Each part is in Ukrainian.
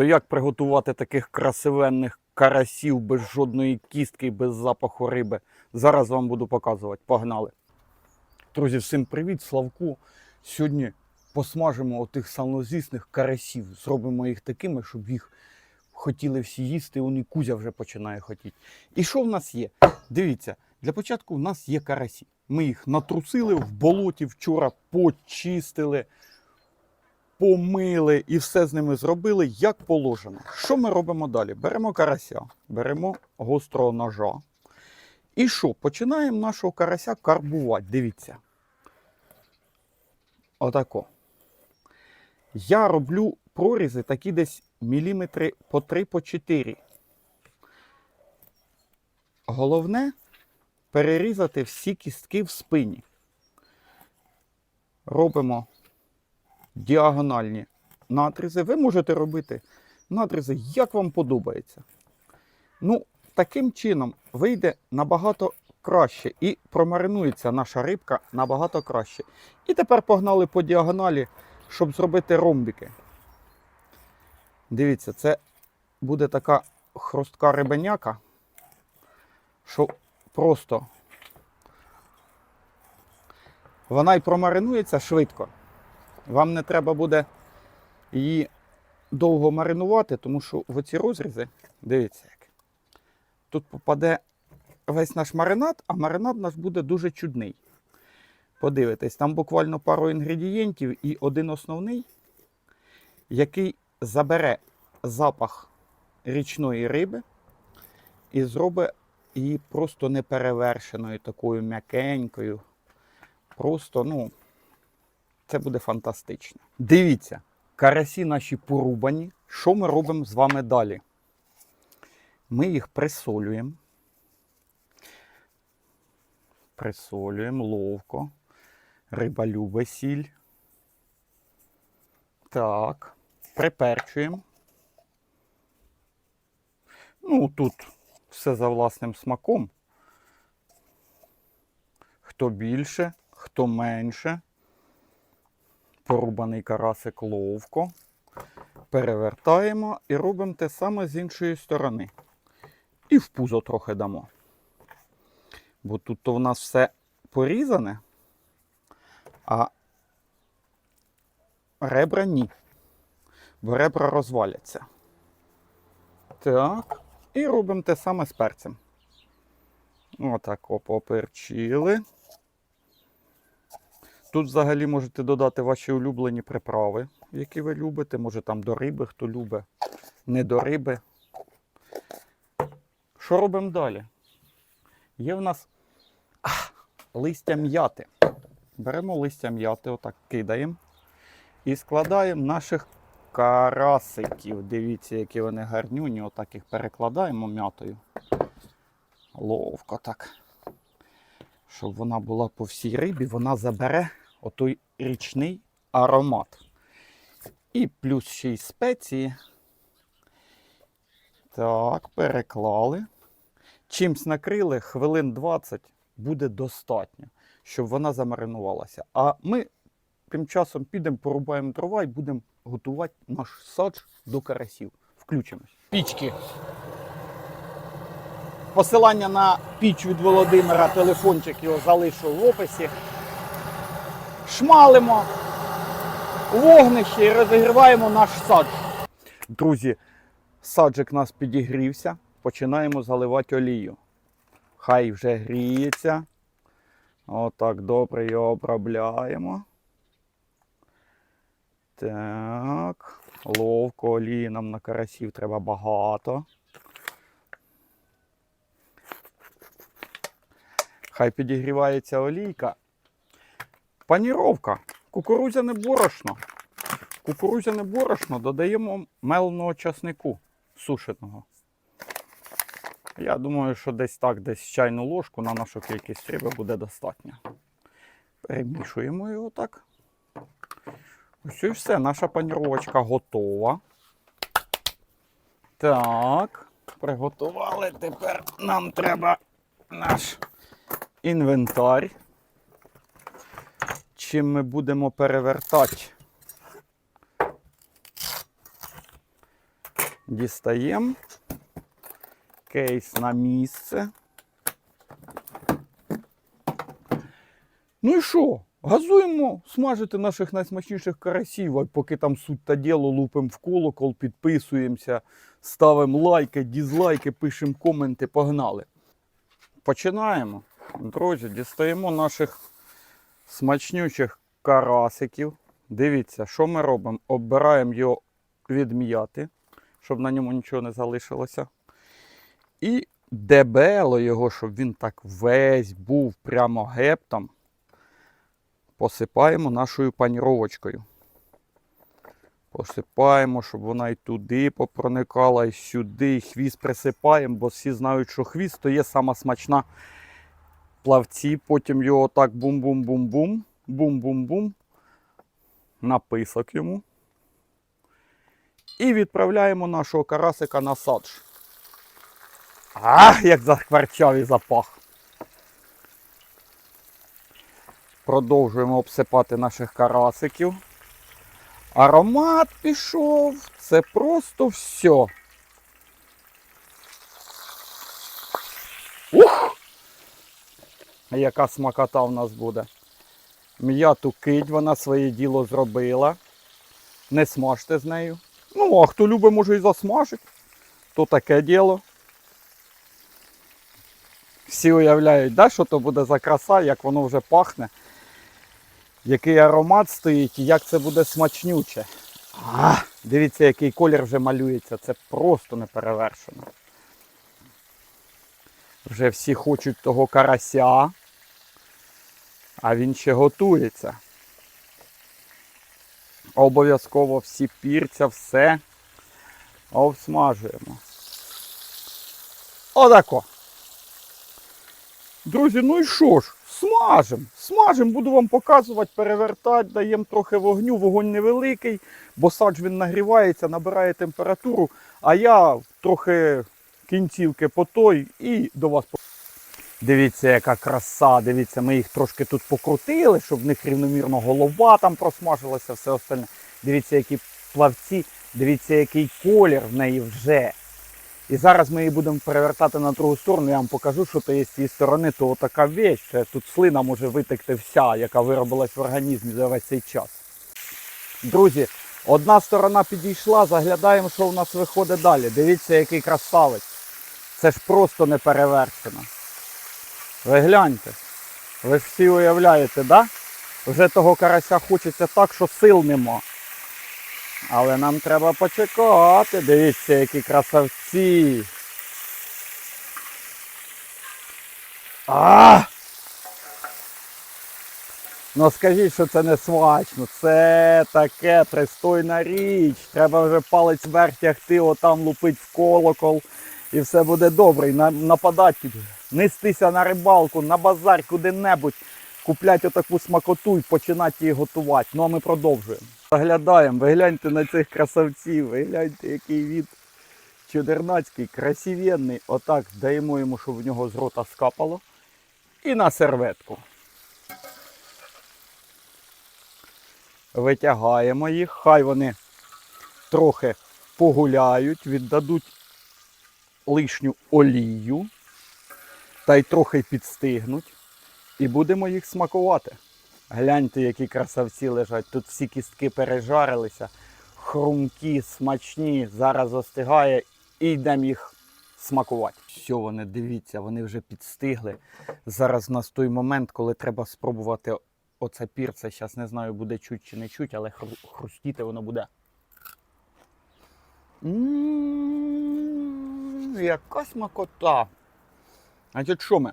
То як приготувати таких красивенних карасів без жодної кістки без запаху риби? Зараз вам буду показувати. Погнали. Друзі, всім привіт, Славку. Сьогодні посмажимо отих самозісних карасів. Зробимо їх такими, щоб їх хотіли всі їсти. Он і Кузя вже починає хотіти. І що в нас є? Дивіться, для початку в нас є карасі. Ми їх натрусили в болоті вчора, почистили, помили і все з ними зробили як положено. Що ми робимо далі? Беремо карася, беремо гострого ножа. І що? Починаємо нашого карася карбувати. Дивіться. Отако. Я роблю прорізи такі десь міліметри по 3 по 4. Головне перерізати всі кістки в спині. Робимо діагональні надрізи. Ви можете робити надрізи, як вам подобається. Ну, таким чином вийде набагато краще і промаринується наша рибка набагато краще. І тепер погнали по діагоналі, щоб зробити ромбики. Дивіться, це буде така хрустка рибеняка, що просто вона й промаринується швидко. Вам не треба буде її довго маринувати, тому що в оці розрізи, дивіться як. Тут попаде весь наш маринад, а маринад наш буде дуже чудний. Подивитесь, там буквально пару інгредієнтів і один основний, який забере запах річної риби і зробить її просто неперевершеною, такою м'якенькою. Просто, ну, це буде фантастично. Дивіться, карасі наші порубані. Що ми робимо з вами далі? Ми їх присолюємо. Присолюємо ловко. Риба любить. Так. Приперчуємо. Ну, тут все за власним смаком. Хто більше, хто менше. Порубаний карасик ловко. Перевертаємо і робимо те саме з іншої сторони. І в пузо трохи дамо. Бо тут в нас все порізане, а ребра ні. Бо ребра розваляться. Так. І робимо те саме з перцем. Отак поперчили. Тут взагалі можете додати ваші улюблені приправи, які ви любите. Може там до риби, хто любить, не до риби. Що робимо далі? Є в нас ах, листя м'яти. Беремо листя м'яти, отак кидаємо і складаємо наших карасиків. Дивіться, які вони гарнюні, отак їх перекладаємо м'ятою. Ловко так. Щоб вона була по всій рибі, вона забере отой річний аромат. І плюс ще й спеції. Так, переклали. Чимсь накрили, хвилин 20 буде достатньо, щоб вона замаринувалася. А ми тим часом підемо, порубаємо дрова і будемо готувати наш садж до карасів. Включимось. Пічки. Посилання на піч від Володимира, телефончик його залишу в описі. Шмалимо вогнище і розігріваємо наш садж. Друзі, саджик у нас підігрівся. Починаємо заливати олію. Хай вже гріється. Отак добре його обробляємо. Так. Ловко олії нам на карасів треба багато. Хай підігрівається олійка. Паніровка. Кукурудзяне борошно. Кукурудзяне борошно додаємо меленого часнику сушеного. Я думаю, що десь так, десь чайну ложку на нашу кількість риби буде достатньо. Перемішуємо його так. Ось і все, наша паніровочка готова. Так, приготували. Тепер нам треба наш інвентар. Чим ми будемо перевертати Дістаємо. Кейс на місце. Ну і що? Газуємо смажити наших найсмачніших карасів, а поки там суть та діло, лупимо в колокол, підписуємося, ставимо лайки, дізлайки, пишемо коменти, погнали. Починаємо. Друзі, дістаємо наших смачнючих карасиків. Дивіться, що ми робимо? Оббираємо його від м'яти, щоб на ньому нічого не залишилося. І дебело його, щоб він так весь був прямо гептом посипаємо нашою паніровочкою. Посипаємо, щоб вона і туди попроникала, і сюди, і хвіст присипаємо, бо всі знають, що хвіст то є сама смачна плавці. Потім його так бум-бум-бум-бум, бум-бум-бум, написок йому. І відправляємо нашого карасика на садж. Ах, як захкварчав і запах. Продовжуємо обсипати наших карасиків. Аромат пішов. Це просто все. Яка смакота в нас буде. М'яту кить, вона своє діло зробила. Не смажте з нею. Ну, а хто любить, може і засмажить. То таке діло. Всі уявляють, да, що то буде за краса, як воно вже пахне який аромат стоїть і як це буде смачнюче. А, дивіться, який колір вже малюється. Це просто неперевершено. Вже всі хочуть того карася, а він ще готується. Обов'язково всі пірця, все обсмажуємо. Отако. Друзі, ну і що ж? Смажем, смажем, буду вам показувати, перевертати, даємо трохи вогню, вогонь невеликий, бо садж він нагрівається, набирає температуру, а я трохи кінцівки по той і до вас. Дивіться, яка краса, дивіться, ми їх трошки тут покрутили, щоб в них рівномірно голова там просмажилася, все остальне. Дивіться, які плавці, дивіться, який колір в неї вже. І зараз ми її будемо перевертати на другу сторону. Я вам покажу, що то є з цієї сторони, то така що тут слина може витекти вся, яка виробилась в організмі за весь цей час. Друзі, одна сторона підійшла, заглядаємо, що в нас виходить далі. Дивіться, який красавець. Це ж просто не перевершено. Ви гляньте. Ви ж всі уявляєте, да? Вже того карася хочеться так, що сил нема. Але нам треба почекати. Дивіться, які красавці. А! Ну скажіть, що це не смачно. Це таке пристойна річ. Треба вже палець вверх тягти, отам лупить в колокол. І все буде добре. І на- нападати, нестися на рибалку, на базар, куди-небудь, купляти отаку смакоту і починати її готувати. Ну а ми продовжуємо. Заглядаємо, ви гляньте на цих красавців, ви гляньте, який від чудернацький, красивенний. Отак даємо йому, щоб в нього з рота скапало. І на серветку. Витягаємо їх, хай вони трохи погуляють, віддадуть лишню олію та й трохи підстигнуть. І будемо їх смакувати. Гляньте, які красавці лежать. Тут всі кістки пережарилися, хрумкі, смачні. Зараз остигає і йдемо їх смакувати. Що вони, дивіться, вони вже підстигли. Зараз у нас той момент, коли треба спробувати оце пірце. Зараз не знаю, буде чуть чи не чуть, але хру- хрустіти воно буде. М, Яка смакота. Значить, що ми?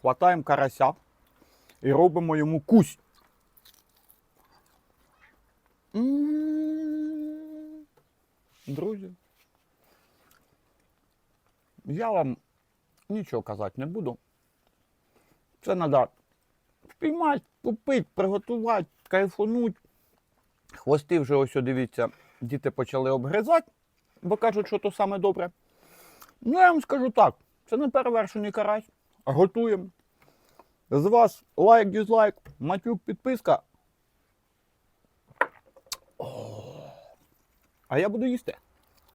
Хватаємо карася і робимо йому кусь. Друзі. Я вам нічого казати не буду. Це треба впіймати, купити, приготувати, кайфануть. Хвости вже ось, дивіться, діти почали обгризати, бо кажуть, що то саме добре. Ну, я вам скажу так, це не перевершений карась. Готуємо. З вас лайк, дізлайк, матюк, підписка. О, А я буду їсти.